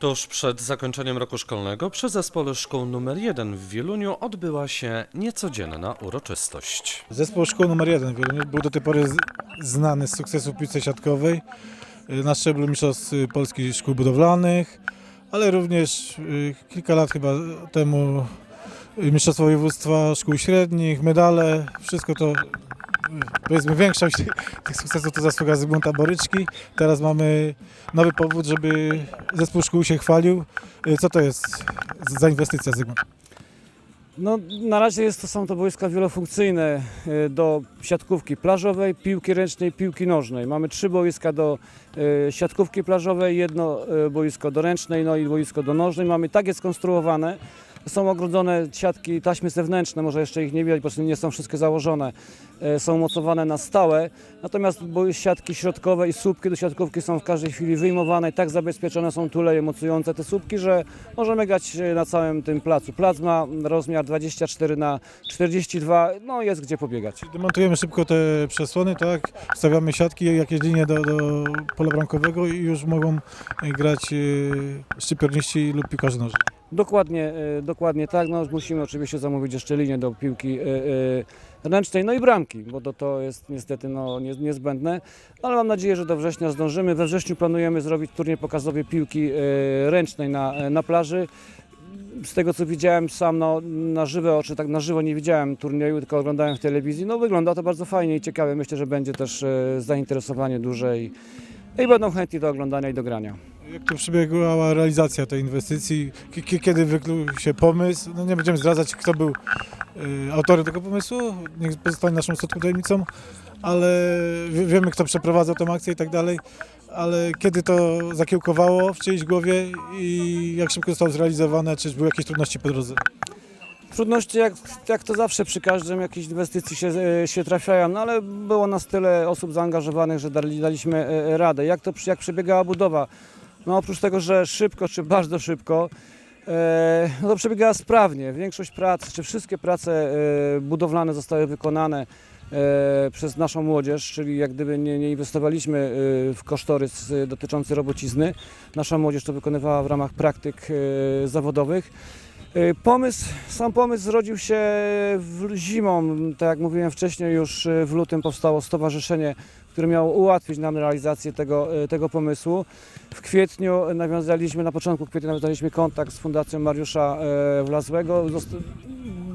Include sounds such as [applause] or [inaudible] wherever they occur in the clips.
Tuż przed zakończeniem roku szkolnego przy zespole szkół nr 1 w Wieluniu odbyła się niecodzienna uroczystość. Zespół szkół nr 1 w Wieluniu był do tej pory znany z sukcesu piłce siatkowej y, na szczeblu mistrzostw y, Polski Szkół Budowlanych, ale również y, kilka lat chyba temu mistrzostwo województwa szkół średnich, medale, wszystko to powiedzmy większość tych sukcesów to zasługa Zygmunta Boryczki. Teraz mamy nowy powód, żeby zespół szkół się chwalił. Y, Co to jest za inwestycja Zygmunt? No, na razie jest to, są to boiska wielofunkcyjne e, do siatkówki plażowej, piłki ręcznej, piłki nożnej. Mamy trzy boiska do e, siatkówki plażowej, jedno boisko do ręcznej, no i boisko do nożnej. Mamy takie skonstruowane, są ogrodzone siatki taśmy zewnętrzne, może jeszcze ich nie widać, bo nie są wszystkie założone. E, Są mocowane na stałe, natomiast siatki środkowe i słupki do siatkówki są w każdej chwili wyjmowane i tak zabezpieczone są tuleje mocujące te słupki, że możemy grać e, na całym tym placu. Plac ma rozmiar 24 na 42, no jest gdzie pobiegać. Demontujemy szybko te przesłony, tak? Wstawiamy siatki, jakieś linie do, do pola bramkowego i już mogą e, grać szczypiorniści lub piłkarze nożni. Dokładnie, e, dokładnie tak. No, musimy oczywiście zamówić jeszcze linię do piłki e, e, ręcznej, no i bramki, bo to, to jest niestety no, nie, niezbędne. Ale mam nadzieję, że do września zdążymy. We wrześniu planujemy zrobić turniej pokazowy piłki ręcznej na, na plaży. Z tego co widziałem sam no, na żywe oczy, tak na żywo nie widziałem turnieju, tylko oglądałem w telewizji. No wygląda to bardzo fajnie i ciekawe. Myślę, że będzie też zainteresowanie duże i, i będą chętni do oglądania i do grania. Jak to przebiegała realizacja tej inwestycji? K- kiedy wykluł się pomysł? No nie będziemy zdradzać, kto był e, autorem tego pomysłu, niech pozostanie naszą ostatnią tajemnicą, ale wie, wiemy, kto przeprowadzał tę akcję i tak dalej. Ale kiedy to zakiełkowało w czyjejś głowie i jak szybko zostało zrealizowane, czy były jakieś trudności po drodze? Trudności jak, jak to zawsze przy każdym jakiejś inwestycji się, e, się trafiają, no ale było nas tyle osób zaangażowanych, że dali, daliśmy e, radę. Jak to jak przebiegała budowa? No oprócz tego, że szybko czy bardzo szybko, e, no to przebiegała sprawnie. Większość prac, czy wszystkie prace e, budowlane zostały wykonane e, przez naszą młodzież, czyli jak gdyby nie, nie inwestowaliśmy e, w kosztorys e, dotyczący robocizny. Nasza młodzież to wykonywała w ramach praktyk e, zawodowych. Y, Pomysł, sam pomysł zrodził się zimą, tak jak mówiłem wcześniej, już y, w lutym powstało stowarzyszenie, które miało ułatwić nam realizację tego, y, tego pomysłu. W kwietniu nawiązaliśmy, na początku kwietnia nawiązaliśmy kontakt z Fundacją Mariusza Wlazłego.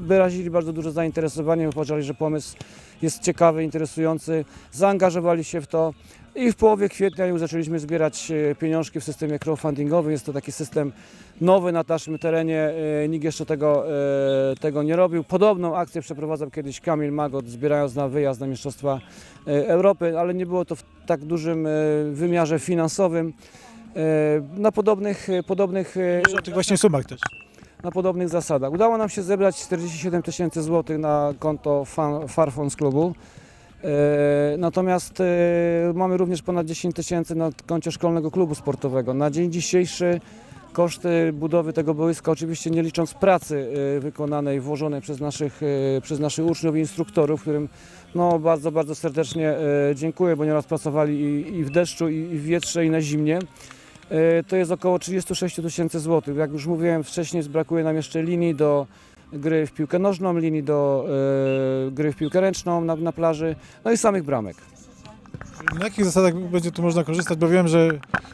Wyrazili bardzo duże zainteresowanie, uważali, że pomysł jest ciekawy, interesujący, zaangażowali się w to. I w połowie kwietnia już zaczęliśmy zbierać e, pieniążki w systemie crowdfundingowym. Jest to taki system nowy na naszym terenie. e, Nikt jeszcze tego, e, tego nie robił. Podobną akcję przeprowadzał kiedyś Kamil Magot, zbierając na wyjazd na Mistrzostwa Europy, ale nie było to w tak dużym wymiarze finansowym. Na podobnych, podobnych, o tych właśnie sumach też. Na podobnych zasadach. Udało nam się zebrać 47 tysięcy złotych na konto Farfons klubu. E, Natomiast e, mamy również ponad 10 tysięcy na koncie szkolnego klubu sportowego. Na dzień dzisiejszy koszty budowy tego boiska, oczywiście nie licząc pracy e, wykonanej, włożonej przez naszych, przez naszych uczniów i instruktorów, którym no, bardzo, bardzo serdecznie dziękuję, bo nieraz pracowali i, i w deszczu, i w wietrze, i na zimnie. E, To jest około 36 tysięcy złotych. Jak już mówiłem wcześniej, brakuje nam jeszcze linii do gry w piłkę nożną, linii do e, gry w piłkę ręczną na, na plaży, no i samych bramek. Na jakich zasadach będzie tu można korzystać? Bo wiem, że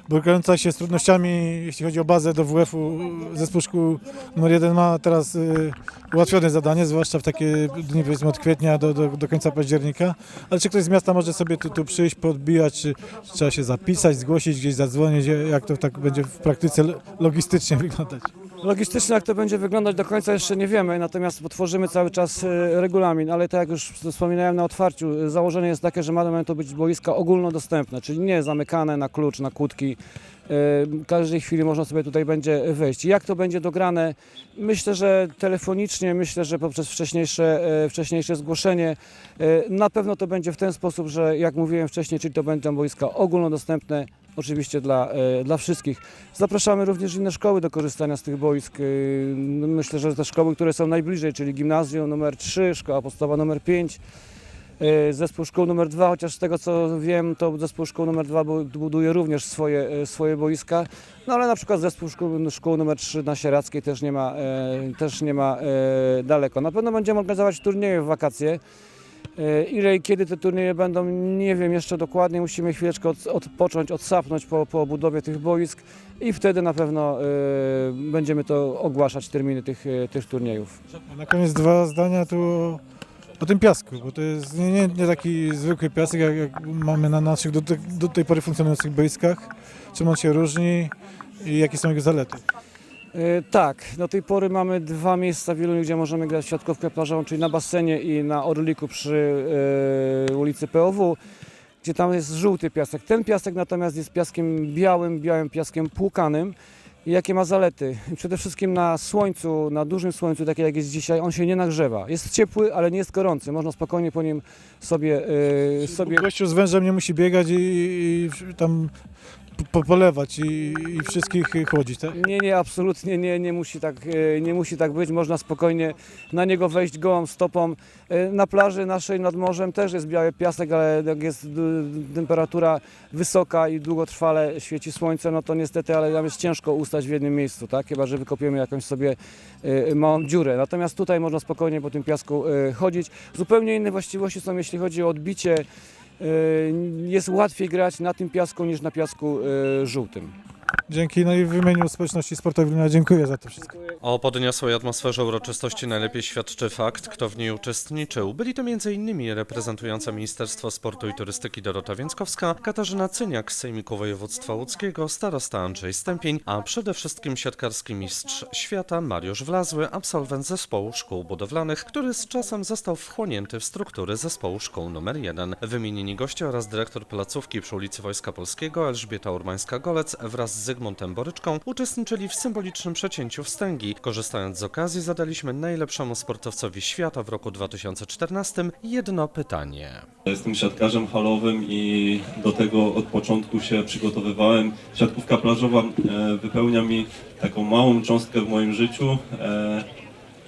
borykająca się z trudnościami, jeśli chodzi o bazę do WF-u, zespół szkół numer 1 ma teraz y, ułatwione zadanie, zwłaszcza w takie dni powiedzmy od kwietnia do, do, do końca października. Ale czy ktoś z miasta może sobie tu, tu przyjść, podbijać, czy, trzeba się zapisać, zgłosić, gdzieś zadzwonić, jak to tak będzie w praktyce lo- logistycznie [laughs] wyglądać? Logistycznie jak to będzie wyglądać do końca jeszcze nie wiemy, natomiast tworzymy cały czas e, regulamin, ale tak jak już wspominałem na otwarciu, e, założenie jest takie, że mają to być boiska ogólnodostępne, czyli nie zamykane na klucz, na kłódki. E, W każdej chwili można sobie tutaj będzie wejść. Jak to będzie dograne? Myślę, że telefonicznie, myślę, że poprzez wcześniejsze, wcześniejsze zgłoszenie. Na pewno to będzie w ten sposób, że jak mówiłem wcześniej, czyli to będą boiska ogólnodostępne, oczywiście dla, e, dla wszystkich. Zapraszamy również inne szkoły do korzystania z tych boisk. Yy, no Myślę, że te szkoły, które są najbliżej, czyli gimnazjum numer 3, szkoła podstawowa numer 5, e, zespół szkół numer dwa, chociaż z tego co wiem, to zespół szkół numer dwa bu- buduje również swoje, e, swoje boiska. No ale na przykład zespół szkół, szkół numer 3 na Sieradzkiej też nie ma, e, też nie ma e, daleko. Na pewno będziemy organizować turnieje w wakacje. E, Ile i kiedy te turnieje będą, nie wiem jeszcze dokładnie. Musimy chwileczkę od, odpocząć, odsapnąć po, po budowie tych boisk i wtedy na pewno e, będziemy to ogłaszać terminy tych, e, tych turniejów. A na koniec dwa zdania tu o, o tym piasku, bo to jest nie, nie, nie taki zwykły piasek, jak, jak mamy na naszych do, do tej pory funkcjonujących boiskach. Czym on się różni i jakie są jego zalety? E, Tak, do tej pory mamy dwa miejsca w Wieluniu, gdzie możemy grać w siatkówkę plażową, czyli na basenie i na Orliku przy e, ulicy POW, gdzie tam jest żółty piasek. Ten piasek natomiast jest piaskiem białym, białym piaskiem płukanym. I jakie ma zalety? [laughs] Przede wszystkim na słońcu, na dużym słońcu, takie jak jest dzisiaj, on się nie nagrzewa. Jest ciepły, ale nie jest gorący. Można spokojnie po nim sobie, e, sobie Gościu z wężem nie musi biegać i, i tam po, polewać i, i wszystkich chłodzić, tak? Nie, nie, absolutnie nie, nie, musi tak, e, nie musi tak być. Można spokojnie na niego wejść gołą stopą. E, Na plaży naszej nad morzem też jest biały piasek, ale jak jest temperatura wysoka i długotrwale świeci słońce, no to niestety, ale tam jest ciężko ustać w jednym miejscu, tak? Chyba, że wykopiemy jakąś sobie e, małą dziurę. Natomiast tutaj można spokojnie po tym piasku chodzić. Zupełnie inne właściwości są, jeśli chodzi o odbicie. E, Jest łatwiej grać na tym piasku niż na piasku e, żółtym. Dzięki, no i w imieniu społeczności sportowej dziękuję za to wszystko. O podniosłej atmosferze uroczystości najlepiej świadczy fakt, kto w niej uczestniczył. Byli to m.in. reprezentująca Ministerstwo Sportu i Turystyki Dorota Więckowska, Katarzyna Cyniak z Sejmiku Województwa Łódzkiego, starosta Andrzej Stępień, a przede wszystkim siatkarski mistrz świata Mariusz Wlazły, absolwent zespołu szkół budowlanych, który z czasem został wchłonięty w struktury zespołu szkół nr 1. Wymienieni goście oraz dyrektor placówki przy ulicy Wojska Polskiego Elżbieta Urmańska-Golec wraz z Zygmuntem Boryczką uczestniczyli w symbolicznym przecięciu wstęgi. Korzystając z okazji zadaliśmy najlepszemu sportowcowi świata w roku 2014 jedno pytanie. Jestem siatkarzem halowym i do tego od początku się przygotowywałem. Siatkówka plażowa e, wypełnia mi taką małą cząstkę w moim życiu, e,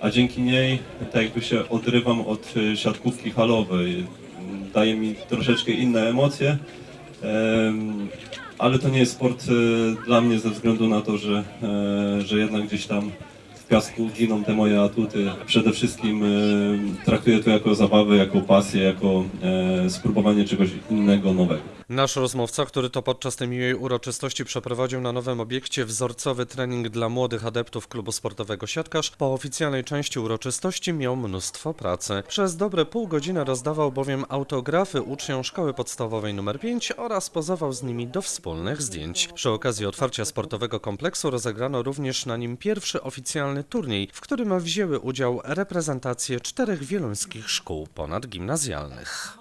a dzięki niej tak jakby się odrywam od e, siatkówki halowej. Daje mi troszeczkę inne emocje, em, ale to nie jest sport e, dla mnie ze względu na to, że, e, że jednak gdzieś tam piasku giną te moje atuty. Przede wszystkim e, traktuję to jako zabawę, jako pasję, jako e, spróbowanie czegoś innego, nowego. Nasz rozmówca, który to podczas tej miłej uroczystości przeprowadził na nowym obiekcie wzorcowy trening dla młodych adeptów klubu sportowego Siatkarz, po oficjalnej części uroczystości miał mnóstwo pracy. Przez dobre pół godziny rozdawał bowiem autografy uczniom szkoły podstawowej nr 5 oraz pozował z nimi do wspólnych zdjęć. Przy okazji otwarcia sportowego kompleksu rozegrano również na nim pierwszy oficjalny turniej, w którym wzięły udział reprezentacje czterech wieluńskich szkół ponadgimnazjalnych.